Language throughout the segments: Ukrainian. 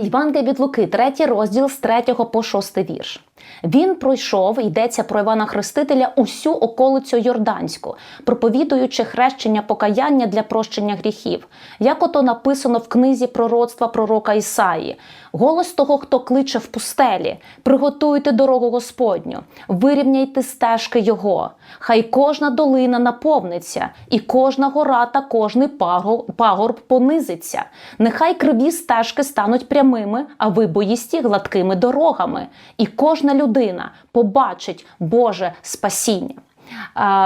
Євангелія від Луки, третій розділ з 3 по 6 вірш. Він пройшов, йдеться про Івана Хрестителя, усю околицю Йорданську, проповідуючи хрещення покаяння для прощення гріхів, як ото написано в книзі пророцтва пророка Ісаї. Голос того, хто кличе в пустелі, приготуйте дорогу Господню, вирівняйте стежки Його. Хай кожна долина наповниться, і кожна гора та кожний пагорб понизиться. Нехай криві стежки стануть прямими, а вибоїсті гладкими дорогами. І кожна людина побачить Боже спасіння.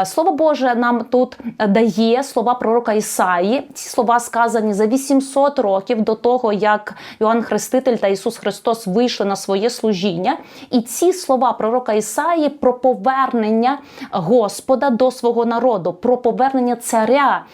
Слово Боже нам тут дає слова пророка Ісаї. Ці слова сказані за 800 років до того, як Йоанн Хреститель та Ісус Христос вийшли на своє служіння. І ці слова пророка Ісаї про повернення Господа до свого народу, про повернення царя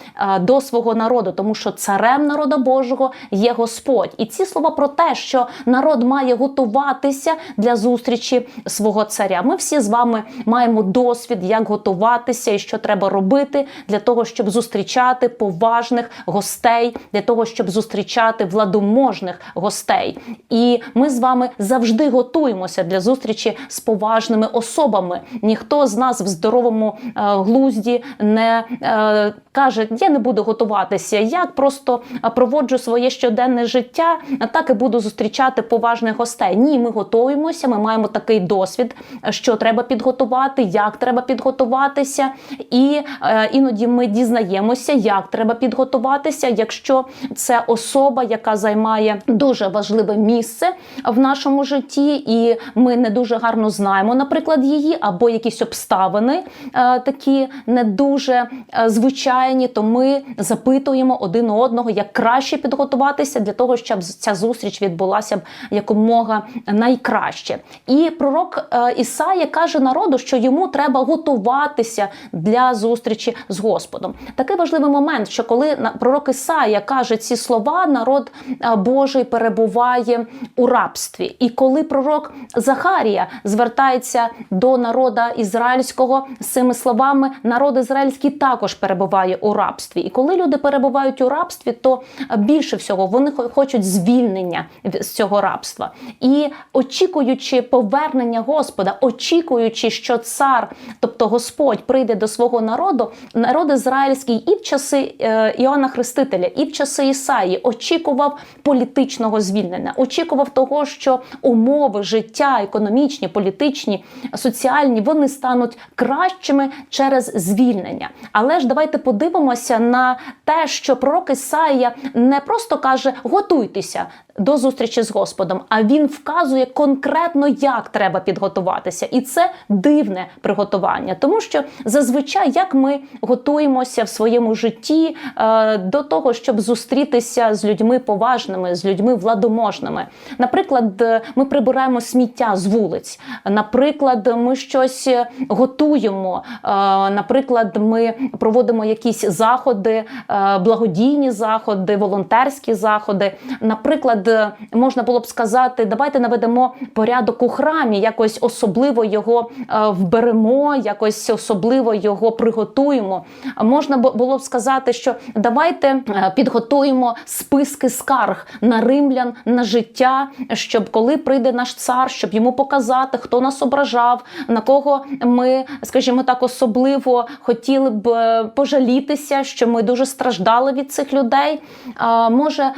до свого народу, тому що царем народу Божого є Господь. І ці слова про те, що народ має готуватися для зустрічі свого царя. Ми всі з вами маємо досвід, як готуватися готуватися і що треба робити для того, щоб зустрічати поважних гостей, для того, щоб зустрічати владоможних гостей. І ми з вами завжди готуємося для зустрічі з поважними особами. Ніхто з нас в здоровому е, глузді не е, каже, я не буду готуватися. Я просто проводжу своє щоденне життя, так і буду зустрічати поважних гостей. Ні, ми готуємося. Ми маємо такий досвід, що треба підготувати, як треба підготуватися, і е, іноді ми дізнаємося, як треба підготуватися, якщо це особа, яка займає дуже важливе місце в нашому житті, і ми не дуже гарно знаємо, наприклад, її або якісь обставини е, такі не дуже е, звичайні то ми запитуємо один одного, як краще підготуватися для того, щоб ця зустріч відбулася б якомога найкраще. І пророк Ісая каже народу, що йому треба готуватися для зустрічі з Господом. Такий важливий момент, що коли пророк Ісая каже ці слова, народ е, Божий перебуває у рабстві. І коли пророк Захарія звертається до народа ізраїльського з цими словами, народ ізраїльський також перебуває у рабстві. І коли люди перебувають у рабстві, то більше всього вони хочуть звільнення з цього рабства. І очікуючи повернення Господа, очікуючи, що цар, тобто Господь, прийде до свого народу, народ ізраїльський і в часи е, Іоанна Хрестителя, і в часи Ісаї очікував політичного звільнення, очікував того, що умови життя, економічні, політичні, соціальні, вони стануть кращими через звільнення. Але ж давайте подивимося, на те, що пророк Ісаїя не просто каже готуйтеся до зустрічі з Господом, а він вказує конкретно, як треба підготуватися, і це дивне приготування, тому що зазвичай як ми готуємося в своєму житті е, до того, щоб зустрітися з людьми поважними, з людьми владоможними. Наприклад, ми прибираємо сміття з вулиць. Наприклад, ми щось готуємо. Е, наприклад, ми проводимо якісь заходи, е, благодійні заходи, волонтерські заходи. Наприклад можна було б сказати, давайте наведемо порядок у храмі, якось особливо його е, вберемо, якось особливо його приготуємо. Можна було б сказати, що давайте е, підготуємо списки скарг на римлян на життя, щоб коли прийде наш цар, щоб йому показати, хто нас ображав, на кого ми, скажімо так, особливо хотіли б е, пожалітися, що ми дуже страждали від цих людей. Може,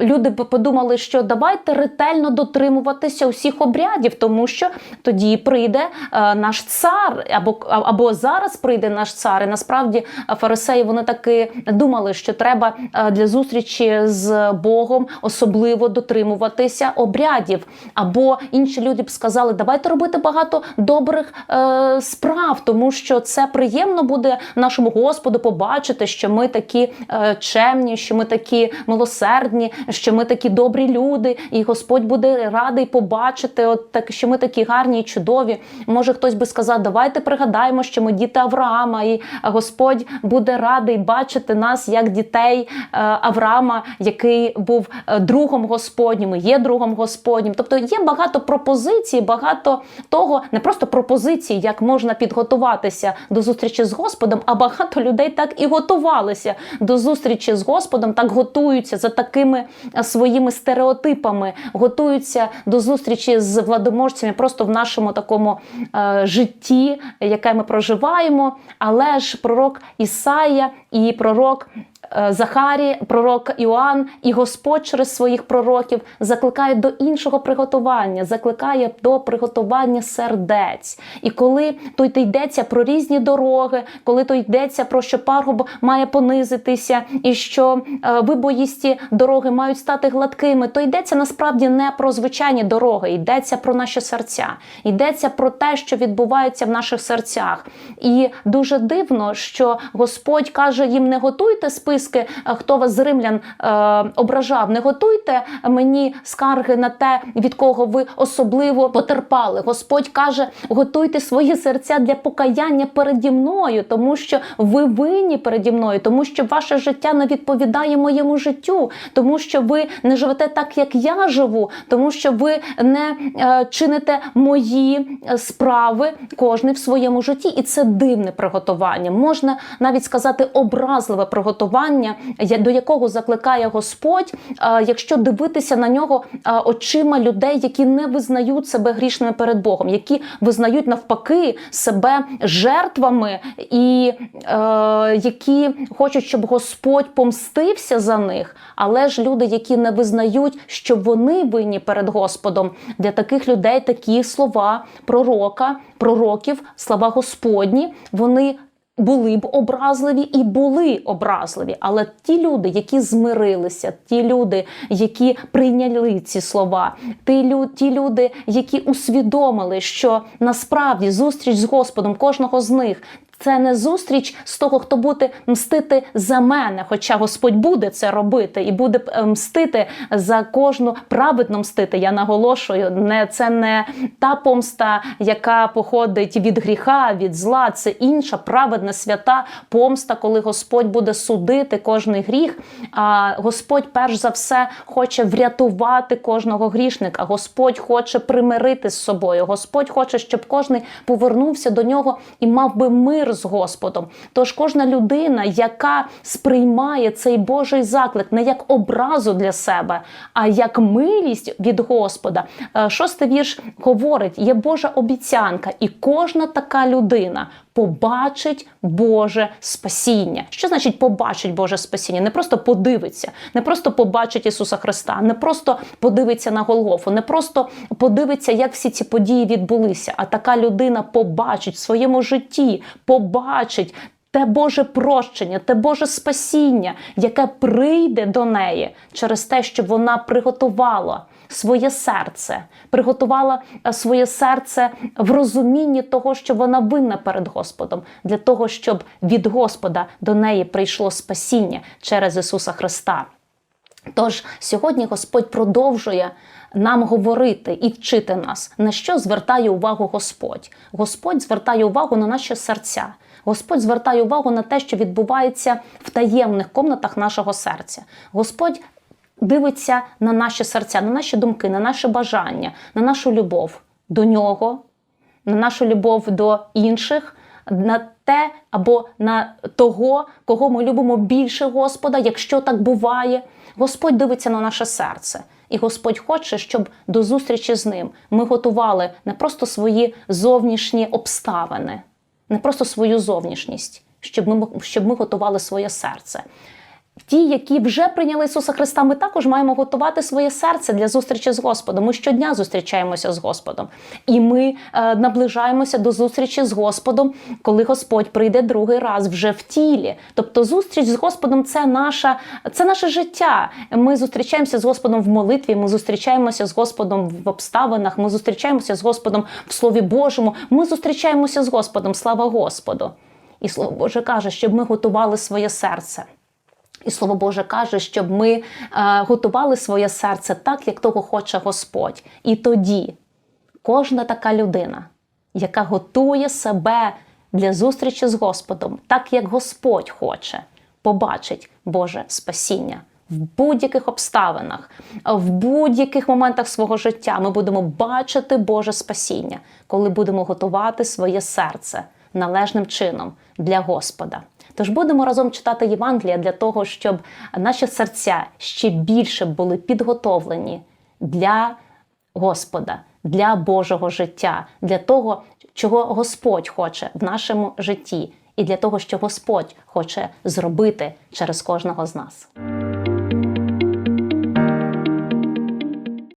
люди б подумали що давайте ретельно дотримуватися усіх обрядів, тому що тоді прийде е, наш цар, або або зараз прийде наш цар. І насправді фарисеї вони таки думали, що треба е, для зустрічі з Богом особливо дотримуватися обрядів. Або інші люди б сказали, давайте робити багато добрих е, справ, тому що це приємно буде нашому Господу побачити, що ми такі е, чемні, що ми такі милосердні, що ми такі добрі добрі люди, і Господь буде радий побачити, от так, що ми такі гарні і чудові. Може, хтось би сказав, давайте пригадаємо, що ми діти Авраама, і Господь буде радий бачити нас як дітей е, Авраама, який був е, другом Господнім, і є другом Господнім. Тобто є багато пропозицій, багато того, не просто пропозицій, як можна підготуватися до зустрічі з Господом, а багато людей так і готувалися до зустрічі з Господом, так готуються за такими е, своїми стереотипами, готуються до зустрічі з владоможцями просто в нашому такому е, житті, яке ми проживаємо. Але ж пророк Ісая і пророк. Е, Захарі, пророк Іоанн і Господь через своїх пророків закликає до іншого приготування, закликає до приготування сердець. І коли тут йдеться про різні дороги, коли то йдеться про що пагорб має понизитися, і що е, вибоїсті дороги мають стати гладкими, то йдеться насправді не про звичайні дороги, йдеться про наші серця, йдеться про те, що відбувається в наших серцях. І дуже дивно, що Господь каже їм: не готуйте списки, е, хто вас з римлян е, ображав, не готуйте мені скарги на те, від кого ви особливо потерпали. Господь каже: готуйте свої серця для покаяння переді мною, тому що ви винні переді мною, тому що ваше життя не відповідає моєму життю, тому що ви не живете так, як я живу, тому що ви не е, чините мої справи кожний в своєму житті, і це дивне приготування. Можна навіть сказати образливе приготування, я- до якого закликає Господь, е, якщо дивитися на нього е, очима людей, які не визнають себе грішними перед Богом, які визнають навпаки себе жертвами, і е, які хочуть, щоб Господь помстився за них. Але ж люди, які не визнають, що вони винні перед Господом, для таких людей такі слова пророка, пророків, слова Господні, вони були б образливі і були образливі. Але ті люди, які змирилися, ті люди, які прийняли ці слова, ті, лю- ті люди, які усвідомили, що насправді зустріч з Господом кожного з них. Це не зустріч з того, хто буде мстити за мене, хоча Господь буде це робити і буде е, мстити за кожну праведно мстити. Я наголошую, не це не та помста, яка походить від гріха, від зла. Це інша праведна свята помста, коли Господь буде судити кожний гріх. А Господь, перш за все, хоче врятувати кожного грішника. Господь хоче примирити з собою. Господь хоче, щоб кожний повернувся до нього і мав би мир з Господом. Тож кожна людина, яка сприймає цей Божий заклик не як образу для себе, а як милість від Господа. Е, Шостий вірш говорить: є Божа обіцянка, і кожна така людина. Побачить Боже спасіння. Що значить побачить Боже спасіння? Не просто подивиться, не просто побачить Ісуса Христа, не просто подивиться на Голгофу, не просто подивиться, як всі ці події відбулися. А така людина побачить в своєму житті, побачить те Боже прощення, те Боже спасіння, яке прийде до неї через те, що вона приготувала своє серце, приготувала е, своє серце в розумінні того, що вона винна перед Господом, для того, щоб від Господа до неї прийшло спасіння через Ісуса Христа. Тож сьогодні Господь продовжує нам говорити і вчити нас, на що звертає увагу Господь. Господь звертає увагу на наші серця. Господь звертає увагу на те, що відбувається в таємних комнатах нашого серця. Господь дивиться на наші серця, на наші думки, на наші бажання, на нашу любов до нього, на нашу любов до інших, на те або на того, кого ми любимо більше Господа, якщо так буває. Господь дивиться на наше серце. І Господь хоче, щоб до зустрічі з ним ми готували не просто свої зовнішні обставини, не просто свою зовнішність, щоб ми, щоб ми готували своє серце. Ті, які вже прийняли Ісуса Христа, ми також маємо готувати своє серце для зустрічі з Господом. Ми щодня зустрічаємося з Господом, і ми е, наближаємося до зустрічі з Господом, коли Господь прийде другий раз вже в тілі. Тобто, зустріч з Господом це наша, це наше життя. Ми зустрічаємося з Господом в молитві. Ми зустрічаємося з Господом в обставинах. Ми зустрічаємося з Господом в Слові Божому. Ми зустрічаємося з Господом. Слава Господу! І Слово Боже каже, щоб ми готували своє серце. І слово Боже каже, щоб ми е, готували своє серце так, як того хоче Господь. І тоді кожна така людина, яка готує себе для зустрічі з Господом, так як Господь хоче, побачить Боже спасіння. В будь-яких обставинах, в будь-яких моментах свого життя ми будемо бачити Боже спасіння, коли будемо готувати своє серце належним чином для Господа. Тож будемо разом читати Євангелія для того, щоб наші серця ще більше були підготовлені для Господа, для Божого життя, для того, чого Господь хоче в нашому житті, і для того, що Господь хоче зробити через кожного з нас.